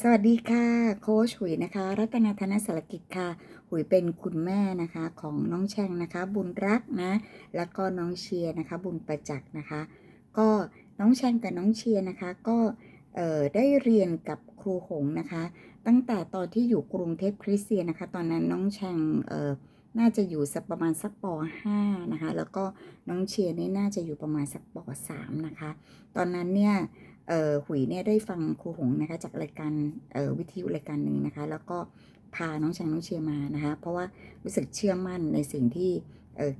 สวัสดีค่ะ โค้ชหุยนะคะ รัตนาธนสารกิจค่ะ หุยเป็นคุณแม่นะคะของน้องแชงนะคะ บุญรักนะ แล้วก็น้องเชียร์นะคะ บุญประจักษ์นะคะ ก็น้องแชงกับน้องเชียร์นะคะ ก็ได้เรียนกับครูหงนะคะ ตั้งแต่ตอนที่อยู่กรุงเทพคริสเตียนนะคะ ตอนนั้นน้องแชงน่าจะอยู่สักประมาณสักป .5 นะคะ แล้วก็น้องเชียร์นี่น่าจะอยู่ประมาณสักป .3 นะคะ ตอนนั้นเนี่ย เออหุยเนี่ยได้ฟังครูหงนะคะจากรายการเออวิทยุรายการหนึ่งนะคะ แล้วก็พาน้องช้างน้องเชียร์มานะคะ เพราะว่ารู้สึกเชื่อมั่นในสิ่งที่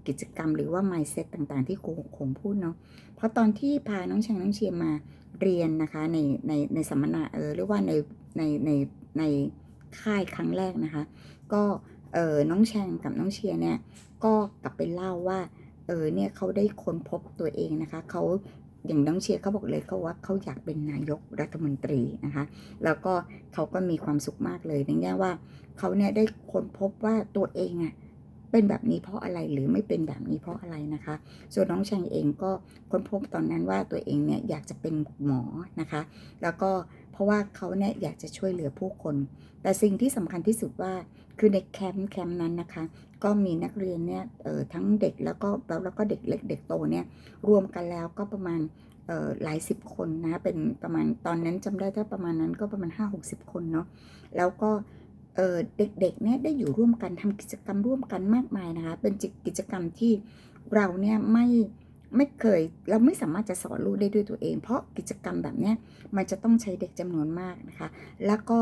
กิจกรรมหรือว่า mindset ต่างๆ ที่ครูหงพูดเนาะ เพราะตอนที่พาน้องชางน้องเชียร์มาเรียนนะคะในในในสัมมนาเออเรียกว่าในในในในค่ายครั้งแรกนะคะ ก็เออน้องแชงกับน้องเชียร์เนี่ยก็กลับไปเล่าว่าเออเนี่ยเขาได้ค้นพบตัวเองนะคะเขา อย่างน้องเชียร์เขาบอกเลยเขาว่าเขาอยากเป็นนายกรัฐมนตรีนะคะ แล้วก็เขาก็มีความสุขมากเลยในแง่ว่าเขาเนี่ยได้ค้นพบว่าตัวเองอะ เป็นแบบนี้เพราะอะไรหรือไม่เป็นแบบนี้เพราะอะไรนะคะ ส่วนน้องแชงเองก็ค้นพบตอนนั้นว่าตัวเองเนี่ยอยากจะเป็นหมอนะคะ แล้วก็เพราะว่าเขาเนี่ยอยากจะช่วยเหลือผู้คน แต่สิ่งที่สำคัญที่สุดว่าคือในแคมป์แคมป์นั้นนะคะ ก็มีนักเรียนเนี่ยเออทั้งเด็กแล้วก็แล้วแล้วก็เด็กเล็กเด็กโตเนี่ยรวมกันแล้วก็ประมาณเออหลายสิบคนนะเป็นประมาณตอนนั้นจำได้ถ้าประมาณนั้นก็ประมาณ 5 6 0 คนเนาะแล้วก็ เด็กๆเนี่ยได้อยู่ร่วมกันทำกิจกรรมร่วมกันมากมายนะคะ เป็นกิจกรรมที่เราเนี่ยไม่ไม่เคยเราไม่สามารถจะสอนลูกได้ด้วยตัวเอง เพราะกิจกรรมแบบเนี้ยมันจะต้องใช้เด็กจำนวนมากนะคะ แล้วก็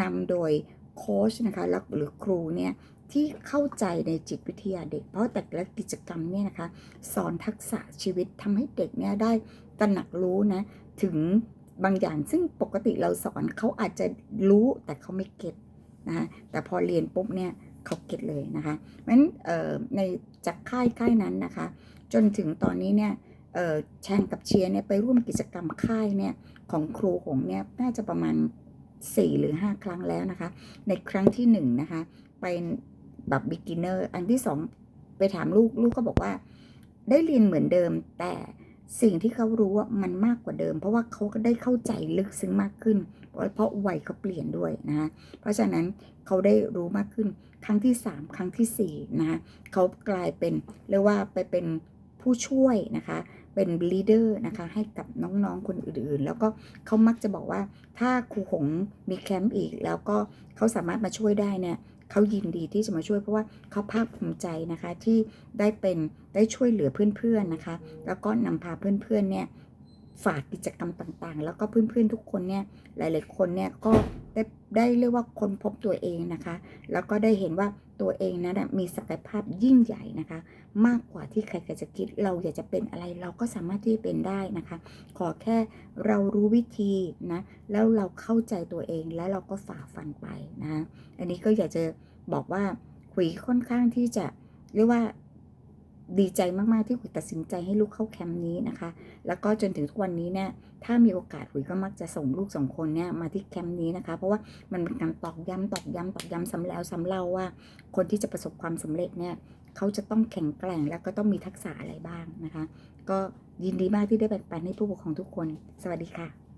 นำโดยโค้ชนะคะแล้วหรือครูเนี่ยที่เข้าใจในจิตวิทยาเด็ก เพราะแต่ละกิจกรรมเนี่ยนะคะ สอนทักษะชีวิตทำให้เด็กเนี่ยได้ตระหนักรู้นะถึงบางอย่างซึ่งปกติเราสอนเขาอาจจะรู้แต่เขาไม่เก็ต นะคะแต่พอเรียนปุ๊บเนี่ยเขาเก็ตเลยนะคะเพราะฉะนั้นในจากค่ายค่ายนั้นนะคะ จนถึงตอนนี้เนี่ยแชงกับเชียร์เนี่ยไปร่วมกิจกรรมค่ายเนี่ยของครูหงเนี่ยน่าจะประมาณ 4 หรือ 5 ครั้งแล้วนะคะ ในครั้งที่1นะคะเป็นแบบ beginner อันที่ 2 ไปถามลูกลูกก็บอกว่า ได้เรียนเหมือนเดิมแต่ สิ่งที่เขารู้ว่ามันมากกว่าเดิม เพราะว่าเขาก็ได้เข้าใจลึกซึ้งมากขึ้น เพราะเพราะวัยเขาเปลี่ยนด้วยนะคะเพราะฉะนั้นเขาได้รู้มากขึ้น ครั้งที่ 3 ครั้งทีสี่4นะคะเขากลายเป็นเรียกว่าไปเป็นผู้ช่วยนะคะเป็นลีดเดอร์นะคะให้กับน้องๆคนอื่นๆ แล้วก็เขามักจะบอกว่าถ้าครูหงมีแคมป์อีก แล้วก็เขาสามารถมาช่วยได้เนี่ย เขายินดีที่จะมาช่วยเพราะว่าเขาภาคภูมิใจนะคะที่ได้เป็นได้ช่วยเหลือเพื่อนๆนะคะ แล้วก็นำพาเพื่อนๆเนี่ย ฝากกิจกรรมต่างๆ แล้วก็เพื่อนๆทุกคนเนี่ยหลายๆคนเนี่ยก็ได้ได้เรียกว่าคนพบตัวเองนะคะ แล้วก็ได้เห็นว่าตัวเองนั้นมีศักยภาพยิ่งใหญ่นะคะ มากกว่าที่ใครๆจะคิด เราอยากจะเป็นอะไรเราก็สามารถที่จะเป็นได้นะคะ ขอแค่เรารู้วิธีนะแล้วเราเข้าใจตัวเองแล้วเราก็ฝ่าฟันไปนะอันนี้ก็อยากจะบอกว่าคุยค่อนข้างที่จะเรียกว่า ดีใจมากๆที่คุยตัดสินใจให้ลูกเข้าแคมป์นี้นะคะ แล้วก็จนถึงทุกวันนี้เนี่ย ถ้ามีโอกาสหุยก็มักจะส่งลูกสองคนเนี่ยมาที่แคมป์นี้นะคะ เพราะว่ามันเป็นการตอกย้ำตอกย้ำตอกย้ำซ้ำแล้วซ้ำเล่าว่า คนที่จะประสบความสำเร็จเนี่ยเขาจะต้องแข็งแกร่งแล้วก็ต้องมีทักษะอะไรบ้างนะคะ ก็ยินดีมากที่ได้แบ่งปันให้ผู้ปกครองทุกคน สวัสดีค่ะ